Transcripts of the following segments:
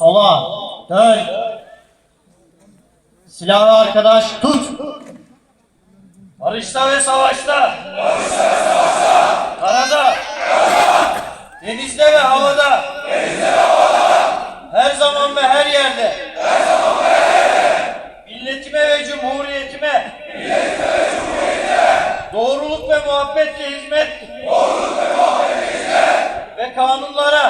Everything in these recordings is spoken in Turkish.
Sola, dön. Silahı arkadaş tut. Barışta ve savaşta. Karada. Denizde ve havada. Her zaman ve her yerde. Milletime ve cumhuriyetime. Doğruluk ve muhabbetle hizmet. Ve kanunlara. Ve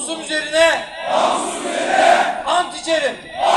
Namusum üzerine. Namusum üzerine. Ant içerim. Ant.